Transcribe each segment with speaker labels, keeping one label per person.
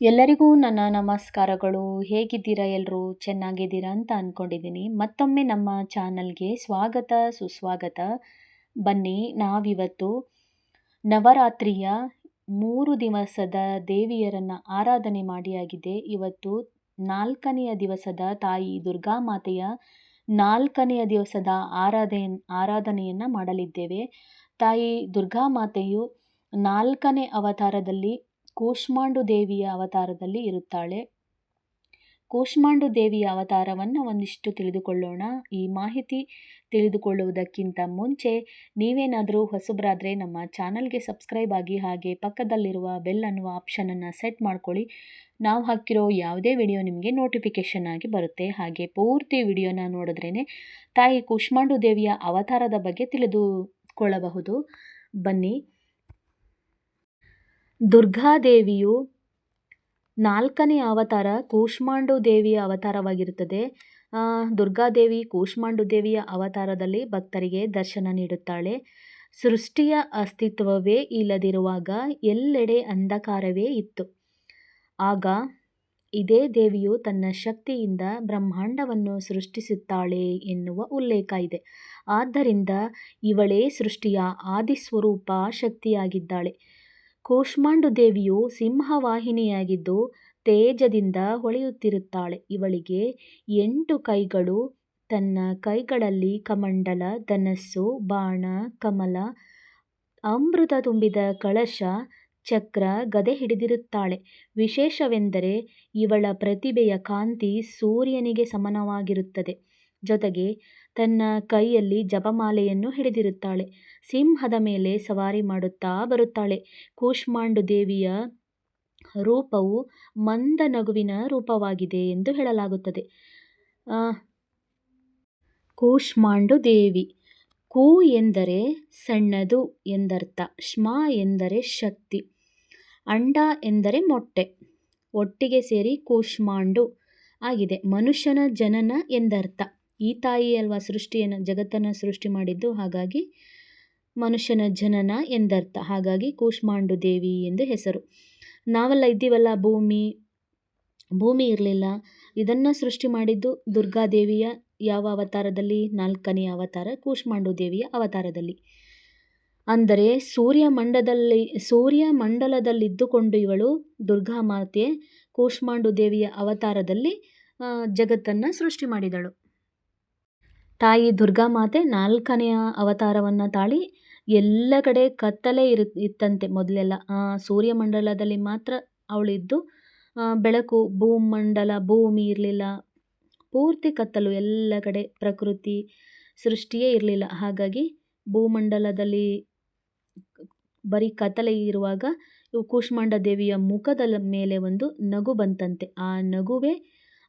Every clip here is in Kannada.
Speaker 1: ಎಲ್ಲರಿಗೂ ನನ್ನ ನಮಸ್ಕಾರಗಳು. ಹೇಗಿದ್ದೀರಾ ಎಲ್ಲರೂ ಚೆನ್ನಾಗಿದ್ದೀರಾ ಅಂತ ಅಂದ್ಕೊಂಡಿದ್ದೀನಿ ಮತ್ತೊಮ್ಮೆ ನಮ್ಮ ಚಾನಲ್ಗೆ ಸ್ವಾಗತ, ಸುಸ್ವಾಗತ. ಬನ್ನಿ, ನಾವಿವತ್ತು ನವರಾತ್ರಿಯ ಮೂರು ದಿವಸದ ದೇವಿಯರನ್ನು ಆರಾಧನೆ ಮಾಡಿಯಾಗಿದೆ ಇವತ್ತು ನಾಲ್ಕನೆಯ ದಿವಸದ ತಾಯಿ ದುರ್ಗಾ ಮಾತೆಯ ನಾಲ್ಕನೆಯ ದಿವಸದ ಆರಾಧನೆ ಆರಾಧನೆಯನ್ನು ಮಾಡಲಿದ್ದೇವೆ. ತಾಯಿ ದುರ್ಗಾ ಮಾತೆಯು ನಾಲ್ಕನೇ ಅವತಾರದಲ್ಲಿ ಕೂಷ್ಮಾಂಡು ದೇವಿಯ ಅವತಾರದಲ್ಲಿ ಇರುತ್ತಾಳೆ. ಕೂಷ್ಮಾಂಡು ದೇವಿಯ ಅವತಾರವನ್ನು ಒಂದಿಷ್ಟು ತಿಳಿದುಕೊಳ್ಳೋಣ. ಈ ಮಾಹಿತಿ ತಿಳಿದುಕೊಳ್ಳುವುದಕ್ಕಿಂತ ಮುಂಚೆ ನೀವೇನಾದರೂ ಹೊಸಬರಾದರೆ ನಮ್ಮ ಚಾನಲ್ಗೆ ಸಬ್ಸ್ಕ್ರೈಬ್ ಆಗಿ ಹಾಗೆ ಪಕ್ಕದಲ್ಲಿರುವ ಬೆಲ್ ಅನ್ನುವ ಆಪ್ಷನನ್ನು ಸೆಟ್ ಮಾಡ್ಕೊಳ್ಳಿ. ನಾವು ಹಾಕಿರೋ ಯಾವುದೇ ವಿಡಿಯೋ ನಿಮಗೆ ನೋಟಿಫಿಕೇಷನ್ ಆಗಿ ಬರುತ್ತೆ. ಹಾಗೆ ಪೂರ್ತಿ ವಿಡಿಯೋನ ನೋಡಿದ್ರೇ ತಾಯಿ ಕೂಷ್ಮಾಂಡು ದೇವಿಯ ಅವತಾರದ ಬಗ್ಗೆ ತಿಳಿದುಕೊಳ್ಳಬಹುದು. ಬನ್ನಿ. ದುರ್ಗಾದೇವಿಯು ನಾಲ್ಕನೇ ಅವತಾರ ಕೂಷ್ಮಾಂಡು ದೇವಿಯ ಅವತಾರವಾಗಿರುತ್ತದೆ. ದುರ್ಗಾದೇವಿ ಕೂಷ್ಮಾಂಡು ದೇವಿಯ ಅವತಾರದಲ್ಲಿ ಭಕ್ತರಿಗೆ ದರ್ಶನ ನೀಡುತ್ತಾಳೆ. ಸೃಷ್ಟಿಯ ಅಸ್ತಿತ್ವವೇ ಇಲ್ಲದಿರುವಾಗ ಎಲ್ಲೆಡೆ ಅಂಧಕಾರವೇ ಇತ್ತು. ಆಗ ಇದೇ ದೇವಿಯು ತನ್ನ ಶಕ್ತಿಯಿಂದ ಬ್ರಹ್ಮಾಂಡವನ್ನು ಸೃಷ್ಟಿಸುತ್ತಾಳೆ ಎನ್ನುವ ಉಲ್ಲೇಖ ಇದೆ. ಆದ್ದರಿಂದ ಇವಳೇ ಸೃಷ್ಟಿಯ ಆದಿಸ್ವರೂಪ ಶಕ್ತಿಯಾಗಿದ್ದಾಳೆ. ಕೂಷ್ಮಾಂಡು ದೇವಿಯು ಸಿಂಹವಾಹಿನಿಯಾಗಿದ್ದು ತೇಜದಿಂದ ಹೊಳೆಯುತ್ತಿರುತ್ತಾಳೆ. ಇವಳಿಗೆ ಎಂಟು ಕೈಗಳು. ತನ್ನ ಕೈಗಳಲ್ಲಿ ಕಮಂಡಲ, ಧನಸ್ಸು, ಬಾಣ, ಕಮಲ, ಅಮೃತ ತುಂಬಿದ ಕಳಶ, ಚಕ್ರ, ಗದೆ ಹಿಡಿದಿರುತ್ತಾಳೆ. ವಿಶೇಷವೆಂದರೆ ಇವಳ ಪ್ರತಿಭೆಯ ಕಾಂತಿ ಸೂರ್ಯನಿಗೆ ಸಮನವಾಗಿರುತ್ತದೆ ಜೊತೆಗೆ ತನ್ನ ಕೈಯಲ್ಲಿ ಜಪಮಾಲೆಯನ್ನು ಹಿಡಿದಿರುತ್ತಾಳೆ. ಸಿಂಹದ ಮೇಲೆ ಸವಾರಿ ಮಾಡುತ್ತಾ ಬರುತ್ತಾಳೆ. ಕೂಷ್ಮಾಂಡು ದೇವಿಯ ರೂಪವು ಮಂದ ನಗುವಿನ ರೂಪವಾಗಿದೆ ಎಂದು ಹೇಳಲಾಗುತ್ತದೆ. ಕೂಷ್ಮಾಂಡು ದೇವಿ. ಕೂ ಎಂದರೆ ಸಣ್ಣದು ಎಂದರ್ಥ, ಶ್ಮ ಎಂದರೆ ಶಕ್ತಿ, ಅಂಡ ಎಂದರೆ ಮೊಟ್ಟೆ. ಒಟ್ಟಿಗೆ ಸೇರಿ ಕೂಷ್ಮಾಂಡು ಆಗಿದೆ. ಮನುಷ್ಯನ ಜನನ ಎಂದರ್ಥ. ಈ ತಾಯಿ ಅಲ್ವಾ ಸೃಷ್ಟಿಯನ್ನು, ಜಗತ್ತನ್ನು ಸೃಷ್ಟಿ ಮಾಡಿದ್ದು? ಹಾಗಾಗಿ ಮನುಷ್ಯನ ಜನನ ಎಂದರ್ಥ. ಹಾಗಾಗಿ ಕೂಷ್ಮಾಂಡು ದೇವಿ ಎಂದು ಹೆಸರು. ನಾವೆಲ್ಲ ಇದ್ದೀವಲ್ಲ ಭೂಮಿ ಭೂಮಿ ಇರಲಿಲ್ಲ. ಇದನ್ನು ಸೃಷ್ಟಿ ಮಾಡಿದ್ದು ದುರ್ಗಾದೇವಿಯ ಯಾವ ಅವತಾರದಲ್ಲಿ? ನಾಲ್ಕನೆಯ ಅವತಾರ, ಕೂಷ್ಮಾಂಡು ದೇವಿಯ ಅವತಾರದಲ್ಲಿ. ಅಂದರೆ ಸೂರ್ಯ ಮಂಡದಲ್ಲಿ ಸೂರ್ಯ ಮಂಡಲದಲ್ಲಿದ್ದುಕೊಂಡು ಇವಳು ದುರ್ಗಾಮಾತೆ ಕೂಷ್ಮಾಂಡು ದೇವಿಯ ಅವತಾರದಲ್ಲಿ ಜಗತ್ತನ್ನು ಸೃಷ್ಟಿ ಮಾಡಿದಳು. ತಾಯಿ ದುರ್ಗಾ ಮಾತೆ ನಾಲ್ಕನೆಯ ಅವತಾರವನ್ನು ತಾಳಿ ಎಲ್ಲ ಕಡೆ ಕತ್ತಲೆ ಇರು, ಇತ್ತಂತೆ ಮೊದಲೆಲ್ಲ. ಸೂರ್ಯಮಂಡಲದಲ್ಲಿ ಮಾತ್ರ ಅವಳಿದ್ದು ಬೆಳಕು, ಭೂಮಂಡಲ, ಭೂಮಿ ಇರಲಿಲ್ಲ. ಪೂರ್ತಿ ಕತ್ತಲು, ಎಲ್ಲ ಕಡೆ ಪ್ರಕೃತಿ ಸೃಷ್ಟಿಯೇ ಇರಲಿಲ್ಲ. ಹಾಗಾಗಿ ಭೂಮಂಡಲದಲ್ಲಿ ಬರೀ ಕತ್ತಲೆ ಇರುವಾಗ ಕೂಷ್ಮಾಂಡ ದೇವಿಯ ಮುಖದ ಮೇಲೆ ಒಂದು ನಗು ಬಂತಂತೆ. ಆ ನಗುವೇ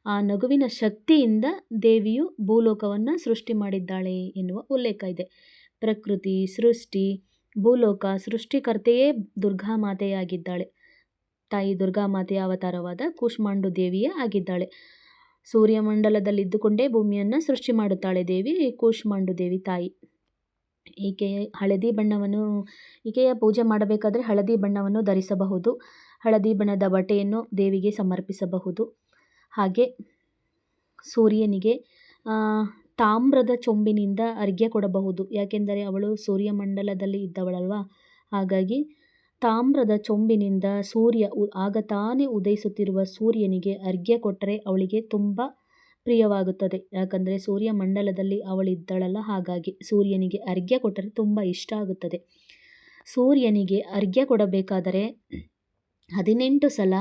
Speaker 1: ಆ ನಗುವಿನ ಶಕ್ತಿಯಿಂದ ದೇವಿಯು ಭೂಲೋಕವನ್ನು ಸೃಷ್ಟಿ ಮಾಡಿದ್ದಾಳೆ ಎನ್ನುವ ಉಲ್ಲೇಖ ಇದೆ. ಪ್ರಕೃತಿ, ಸೃಷ್ಟಿ, ಭೂಲೋಕ ಸೃಷ್ಟಿಕರ್ತೆಯೇ ದುರ್ಗಾ ಮಾತೆಯಾಗಿದ್ದಾಳೆ ತಾಯಿ ದುರ್ಗಾ ಮಾತೆಯ ಅವತಾರವಾದ ಕೂಷ್ಮಾಂಡು ದೇವಿಯೇ ಆಗಿದ್ದಾಳೆ. ಸೂರ್ಯಮಂಡಲದಲ್ಲಿದ್ದುಕೊಂಡೇ ಭೂಮಿಯನ್ನು ಸೃಷ್ಟಿ ಮಾಡುತ್ತಾಳೆ ದೇವಿ, ಕೂಷ್ಮಾಂಡು ದೇವಿ ತಾಯಿ. ಈಕೆ ಹಳದಿ ಬಣ್ಣವನ್ನು, ಈಕೆಯ ಪೂಜೆ ಮಾಡಬೇಕಾದ್ರೆ ಹಳದಿ ಬಣ್ಣವನ್ನು ಧರಿಸಬಹುದು. ಹಳದಿ ಬಣ್ಣದ ಬಟ್ಟೆಯನ್ನು ದೇವಿಗೆ ಸಮರ್ಪಿಸಬಹುದು. ಹಾಗೆ ಸೂರ್ಯನಿಗೆ ತಾಮ್ರದ ಚೊಂಬಿನಿಂದ ಅರ್ಘ್ಯ ಕೊಡಬಹುದು. ಯಾಕೆಂದರೆ ಅವಳು ಸೂರ್ಯಮಂಡಲದಲ್ಲಿ ಇದ್ದವಳಲ್ವಾ? ಹಾಗಾಗಿ ತಾಮ್ರದ ಚೊಂಬಿನಿಂದ ಸೂರ್ಯ ಆಗ ತಾನೇ ಉದಯಿಸುತ್ತಿರುವ ಸೂರ್ಯನಿಗೆ ಅರ್ಘ್ಯ ಕೊಟ್ಟರೆ ಅವಳಿಗೆ ತುಂಬ ಪ್ರಿಯವಾಗುತ್ತದೆ. ಯಾಕಂದರೆ ಸೂರ್ಯಮಂಡಲದಲ್ಲಿ ಅವಳಿದ್ದಳಲ್ಲ. ಹಾಗಾಗಿ ಸೂರ್ಯನಿಗೆ ಅರ್ಘ್ಯ ಕೊಟ್ಟರೆ ತುಂಬ ಇಷ್ಟ ಆಗುತ್ತದೆ. ಸೂರ್ಯನಿಗೆ ಅರ್ಘ್ಯ ಕೊಡಬೇಕಾದರೆ ಹದಿನೆಂಟು ಸಲ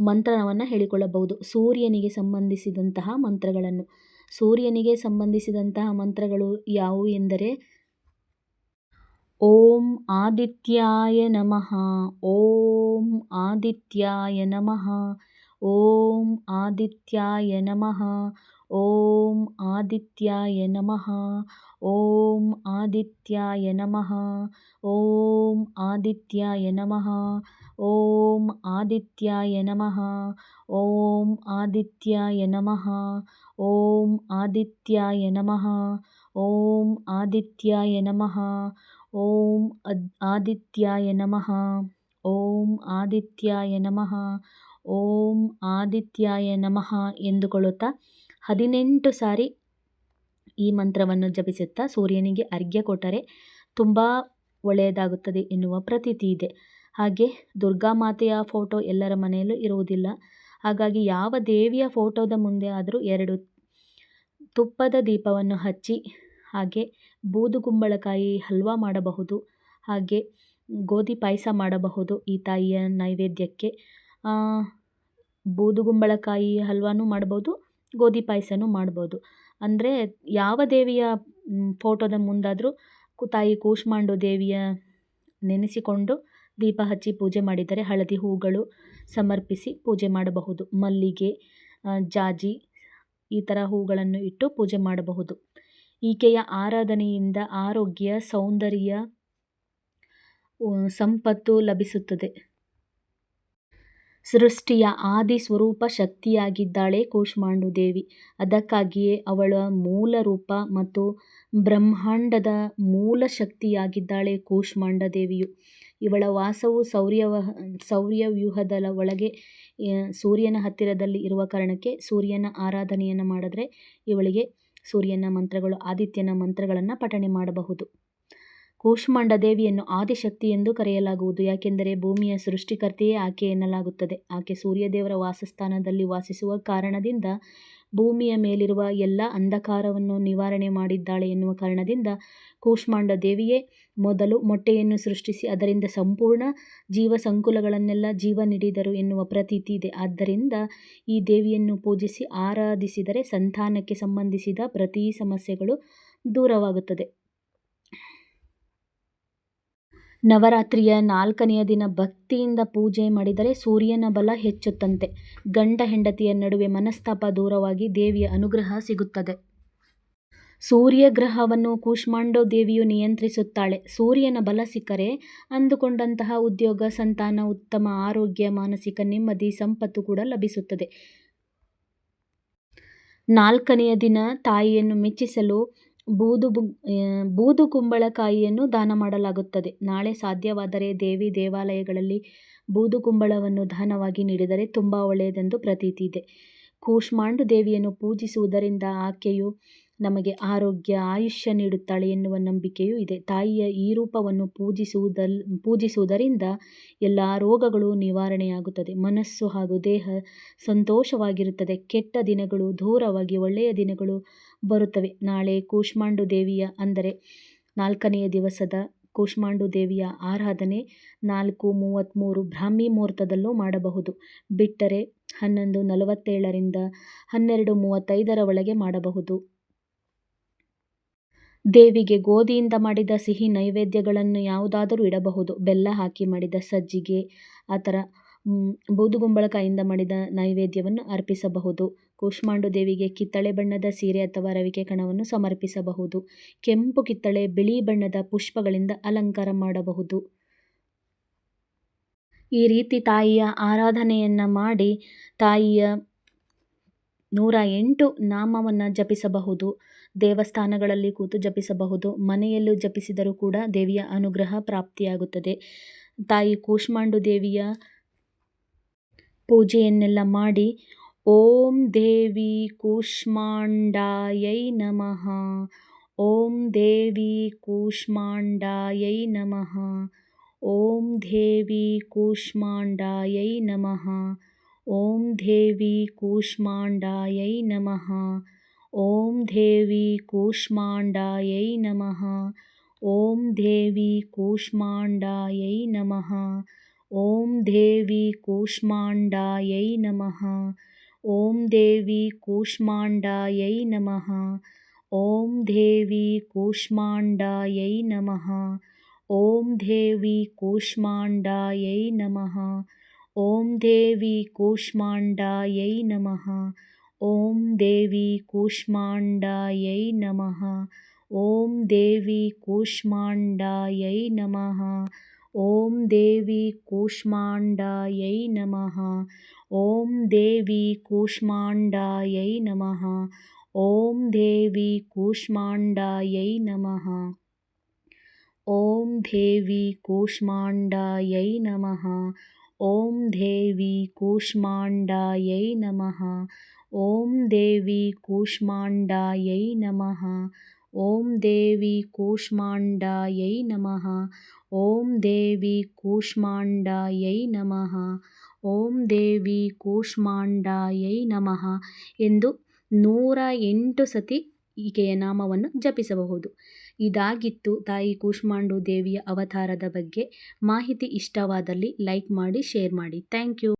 Speaker 1: ಮಂತ್ರವನ್ನು ಹೇಳಿಕೊಳ್ಳಬಹುದು. ಸೂರ್ಯನಿಗೆ ಸಂಬಂಧಿಸಿದಂತಹ ಮಂತ್ರಗಳನ್ನು. ಸೂರ್ಯನಿಗೆ ಸಂಬಂಧಿಸಿದಂತಹ ಮಂತ್ರಗಳು ಯಾವುವು ಎಂದರೆ, ಓಂ ಆದಿತ್ಯಾಯ ನಮಃ, ಓಂ ಆದಿತ್ಯಾಯ ನಮಃ, ಓಂ ಆದಿತ್ಯಾಯ ನಮಃ ಓಂ ಆದಿತ್ಯಾಯ ನಮಃ. ಓಂ ಆದಿತ್ಯಾಯ ನಮಃ. ಓಂ ಆದಿತ್ಯಾಯ ನಮಃ. ಓಂ ಆದಿತ್ಯಾಯ ನಮಃ. ಓಂ ಆದಿತ್ಯಾಯ ನಮಃ. ಓಂ ಆದಿತ್ಯಾಯ ನಮಃ. ಓಂ ಆದಿತ್ಯಾಯ ನಮಃ. ಓಂ ಅದ್ ಆದಿತ್ಯಾಯ ನಮಃ. ಓಂ ಆದಿತ್ಯಾಯ ನಮಃ. ಓಂ ಆದಿತ್ಯಾಯ ನಮಃ ಎಂದುಕೊಳ್ಳುತ್ತಾ ಹದಿನೆಂಟು ಸಾರಿ ಈ ಮಂತ್ರವನ್ನು ಜಪಿಸುತ್ತಾ ಸೂರ್ಯನಿಗೆ ಅರ್ಘ್ಯ ಕೊಟ್ಟರೆ ತುಂಬ ಒಳ್ಳೆಯದಾಗುತ್ತದೆ ಎನ್ನುವ ಪ್ರತೀತಿ ಇದೆ. ಹಾಗೆ ದುರ್ಗಾ ಮಾತೆಯ ಫೋಟೋ ಎಲ್ಲರ ಮನೆಯಲ್ಲೂ ಇರುವುದಿಲ್ಲ. ಹಾಗಾಗಿ ಯಾವ ದೇವಿಯ ಫೋಟೋದ ಮುಂದೆ ಆದರೂ ಎರಡು ತುಪ್ಪದ ದೀಪವನ್ನು ಹಚ್ಚಿ, ಹಾಗೆ ಬೂದುಗುಂಬಳಕಾಯಿ ಹಲ್ವಾ ಮಾಡಬಹುದು, ಹಾಗೆ ಗೋಧಿ ಪಾಯಸ ಮಾಡಬಹುದು ಈ ತಾಯಿಯ ನೈವೇದ್ಯಕ್ಕೆ. ಬೂದುಗುಂಬಳಕಾಯಿ ಹಲ್ವಾನೂ ಮಾಡ್ಬೋದು ಗೋಧಿ ಪಾಯಸನೂ ಮಾಡ್ಬೋದು. ಅಂದರೆ ಯಾವ ದೇವಿಯ ಫೋಟೋದ ಮುಂದಾದರೂ ಕು, ತಾಯಿ ಕೂಷ್ಮಾಂಡು ದೇವಿಯ ನೆನೆಸಿಕೊಂಡು ದೀಪ ಹಚ್ಚಿ ಪೂಜೆ ಮಾಡಿದರೆ ಹಳದಿ ಹೂಗಳು ಸಮರ್ಪಿಸಿ ಪೂಜೆ ಮಾಡಬಹುದು. ಮಲ್ಲಿಗೆ ಜಾಜಿ ಈ ಥರ ಹೂಗಳನ್ನು ಇಟ್ಟು ಪೂಜೆ ಮಾಡಬಹುದು. ಈಕೆಯ ಆರಾಧನೆಯಿಂದ ಆರೋಗ್ಯ, ಸೌಂದರ್ಯ ಸಂಪತ್ತು ಲಭಿಸುತ್ತದೆ. ಸೃಷ್ಟಿಯ ಆದಿ ಸ್ವರೂಪ ಶಕ್ತಿಯಾಗಿದ್ದಾಳೆ ಕೂಷ್ಮಾಂಡು ದೇವಿ. ಅದಕ್ಕಾಗಿಯೇ ಅವಳ ಮೂಲ ರೂಪ ಮತ್ತು ಬ್ರಹ್ಮಾಂಡದ ಮೂಲ ಶಕ್ತಿಯಾಗಿದ್ದಾಳೆ ಕೂಷ್ಮಾಂಡ ದೇವಿಯು. ಇವಳ ವಾಸವು ಸೌರ್ಯ ಸೌರ್ಯವ್ಯೂಹದ ಒಳಗೆ ಸೂರ್ಯನ ಹತ್ತಿರದಲ್ಲಿ ಇರುವ ಕಾರಣಕ್ಕೆ ಸೂರ್ಯನ ಆರಾಧನೆಯನ್ನು ಮಾಡಿದ್ರೆ ಇವಳಿಗೆ ಸೂರ್ಯನ ಮಂತ್ರಗಳು, ಆದಿತ್ಯನ ಮಂತ್ರಗಳನ್ನು ಪಠಣೆ ಮಾಡಬಹುದು. ಕೂಷ್ಮಾಂಡ ದೇವಿಯನ್ನು ಆದಿಶಕ್ತಿ ಎಂದು ಕರೆಯಲಾಗುವುದು, ಯಾಕೆಂದರೆ ಭೂಮಿಯ ಸೃಷ್ಟಿಕರ್ತೆಯೇ ಆಕೆ ಎನ್ನಲಾಗುತ್ತದೆ. ಆಕೆ ಸೂರ್ಯದೇವರ ವಾಸಸ್ಥಾನದಲ್ಲಿ ವಾಸಿಸುವ ಕಾರಣದಿಂದ ಭೂಮಿಯ ಮೇಲಿರುವ ಎಲ್ಲ ಅಂಧಕಾರವನ್ನು ನಿವಾರಣೆ ಮಾಡಿದ್ದಾಳೆ ಎನ್ನುವ ಕಾರಣದಿಂದ ಕೂಷ್ಮಾಂಡ ದೇವಿಯೇ ಮೊದಲು ಮೊಟ್ಟೆಯನ್ನು ಸೃಷ್ಟಿಸಿ ಅದರಿಂದ ಸಂಪೂರ್ಣ ಜೀವ ಸಂಕುಲಗಳನ್ನೆಲ್ಲ ಜೀವ ನೀಡಿದರು ಎನ್ನುವ ಪ್ರತೀತಿ ಇದೆ. ಆದ್ದರಿಂದ ಈ ದೇವಿಯನ್ನು ಪೂಜಿಸಿ ಆರಾಧಿಸಿದರೆ ಸಂತಾನಕ್ಕೆ ಸಂಬಂಧಿಸಿದ ಪ್ರತಿ ಸಮಸ್ಯೆಗಳು ದೂರವಾಗುತ್ತದೆ. ನವರಾತ್ರಿಯ ನಾಲ್ಕನೆಯ ದಿನ ಭಕ್ತಿಯಿಂದ ಪೂಜೆ ಮಾಡಿದರೆ ಸೂರ್ಯನ ಬಲ ಹೆಚ್ಚುತ್ತಂತೆ. ಗಂಡ ಹೆಂಡತಿಯ ನಡುವೆ ಮನಸ್ತಾಪ ದೂರವಾಗಿ ದೇವಿಯ ಅನುಗ್ರಹ ಸಿಗುತ್ತದೆ. ಸೂರ್ಯಗ್ರಹವನ್ನು ಕೂಷ್ಮಾಂಡೋ ದೇವಿಯು ನಿಯಂತ್ರಿಸುತ್ತಾಳೆ. ಸೂರ್ಯನ ಬಲ ಸಿಕ್ಕರೆ ಅಂದುಕೊಂಡಂತಹ ಉದ್ಯೋಗ, ಸಂತಾನ, ಉತ್ತಮ ಆರೋಗ್ಯ, ಮಾನಸಿಕ ನೆಮ್ಮದಿ, ಸಂಪತ್ತು ಕೂಡ ಲಭಿಸುತ್ತದೆ. ನಾಲ್ಕನೆಯ ದಿನ ತಾಯಿಯನ್ನು ಮೆಚ್ಚಿಸಲು ಬೂದು ಬೂದು ಕುಂಬಳಕಾಯಿಯನ್ನು ದಾನ ಮಾಡಲಾಗುತ್ತದೆ. ನಾಳೆ ಸಾಧ್ಯವಾದರೆ ದೇವಿ ದೇವಾಲಯಗಳಲ್ಲಿ ಬೂದು ಕುಂಬಳವನ್ನು ದಾನವಾಗಿ ನೀಡಿದರೆ ತುಂಬ ಒಳ್ಳೆಯದೆಂದು ಪ್ರತೀತಿ ಇದೆ. ಕೂಷ್ಮಾಂಡು ದೇವಿಯನ್ನು ಪೂಜಿಸುವುದರಿಂದ ಆಕೆಯು ನಮಗೆ ಆರೋಗ್ಯ, ಆಯುಷ್ಯ ನೀಡುತ್ತಾಳೆ ಎನ್ನುವ ನಂಬಿಕೆಯೂ ಇದೆ. ತಾಯಿಯ ಈ ರೂಪವನ್ನು ಪೂಜಿಸುವುದಲ್, ಪೂಜಿಸುವುದರಿಂದ ಎಲ್ಲ ರೋಗಗಳು ನಿವಾರಣೆಯಾಗುತ್ತದೆ. ಮನಸ್ಸು ಹಾಗೂ ದೇಹ ಸಂತೋಷವಾಗಿರುತ್ತದೆ. ಕೆಟ್ಟ ದಿನಗಳು ದೂರವಾಗಿ ಒಳ್ಳೆಯ ದಿನಗಳು ಬರುತ್ತವೆ. ನಾಳೆ ಕೂಷ್ಮಾಂಡು ದೇವಿಯ, ಅಂದರೆ ನಾಲ್ಕನೆಯ ದಿವಸದ ಕೂಷ್ಮಾಂಡು ದೇವಿಯ ಆರಾಧನೆ ನಾಲ್ಕು ಮೂವತ್ತ್ಮೂರು ಬ್ರಾಹ್ಮಿ ಮುಹೂರ್ತದಲ್ಲೂ ಮಾಡಬಹುದು. ಬಿಟ್ಟರೆ ಹನ್ನೊಂದು ನಲವತ್ತೇಳರಿಂದ ಹನ್ನೆರಡು ಮೂವತ್ತೈದರ ಒಳಗೆ ಮಾಡಬಹುದು. ದೇವಿಗೆ ಗೋಧಿಯಿಂದ ಮಾಡಿದ ಸಿಹಿ ನೈವೇದ್ಯಗಳನ್ನು ಯಾವುದಾದರೂ ಇಡಬಹುದು. ಬೆಲ್ಲ ಹಾಕಿ ಮಾಡಿದ ಸಜ್ಜಿಗೆ, ಆ ಥರ ಬೂದುಗುಂಬಳಕಾಯಿಂದ ಮಾಡಿದ ನೈವೇದ್ಯವನ್ನು ಅರ್ಪಿಸಬಹುದು. ಕೂಷ್ಮಾಂಡು ದೇವಿಗೆ ಕಿತ್ತಳೆ ಬಣ್ಣದ ಸೀರೆ ಅಥವಾ ರವಿಕೆ ಕಣವನ್ನು ಸಮರ್ಪಿಸಬಹುದು. ಕೆಂಪು ಕಿತ್ತಳೆ, ಬಿಳಿ ಬಣ್ಣದ ಪುಷ್ಪಗಳಿಂದ ಅಲಂಕಾರ ಮಾಡಬಹುದು. ಈ ರೀತಿ ತಾಯಿಯ ಆರಾಧನೆಯನ್ನು ಮಾಡಿ ತಾಯಿಯ ನೂರ ಎಂಟು ನಾಮವನ್ನು ಜಪಿಸಬಹುದು. ದೇವಸ್ಥಾನಗಳಲ್ಲಿ ಕೂತು ಜಪಿಸಬಹುದು. ಮನೆಯಲ್ಲೂ ಜಪಿಸಿದರೂ ಕೂಡ ದೇವಿಯ ಅನುಗ್ರಹ ಪ್ರಾಪ್ತಿಯಾಗುತ್ತದೆ. ತಾಯಿ ಕೂಷ್ಮಾಂಡು ದೇವಿಯ ಪೂಜೆಯನ್ನೆಲ್ಲ ಮಾಡಿ ॐ देवी कूष्माण्डायै नमः। ॐ देवी कूष्माण्डायै नमः। ॐ देवी कूष्माण्डायै नमः। ॐ देवी कूष्माण्डायै नमः। ॐ देवी कूष्माण्डायै नमः। ॐ देवी कूष्माण्डायै नमः। ॐ देवी कूष्माण्डायै नमः। ओम देवी कूष्माण्डायै नमः। ॐ देवी कूष्माण्डायै नमः। ॐ देवी कूष्माण्डायै नमः। ॐ देवी कूष्माण्डायै नमः। ॐ देवी कूष्माण्डायै नमः। ॐ देवी कूष्माण्डायै नमः। ॐ देवी कूष्माण्डायै नमः। ॐ देवी कूष्माण्डायै नमः। ॐ देवी कूष्माण्डायै नमः। ॐ देवी कूष्माण्डायै नमः। ॐ देवी कूष्माण्डायै नमः। ॐ देवी कूष्माण्डायै नमः। ॐ देवी कूष्माण्डायै नमः। ಓಂ ದೇವಿ ಕೂಷ್ಮಾಂಡಾಯೈ ನಮಃ. ಓಂ ದೇವಿ ಕೂಷ್ಮಾಂಡಾಯೈ ನಮಃ ಎಂದು ನೂರ ಎಂಟು ಸತಿ ಈಕೆಯ ನಾಮವನ್ನು ಜಪಿಸಬಹುದು. ಇದಾಗಿತ್ತು ತಾಯಿ ಕೂಷ್ಮಾಂಡು ದೇವಿಯ ಅವತಾರದ ಬಗ್ಗೆ. ಮಾಹಿತಿ ಇಷ್ಟವಾದಲ್ಲಿ ಲೈಕ್ ಮಾಡಿ, ಶೇರ್ ಮಾಡಿ. Thank you.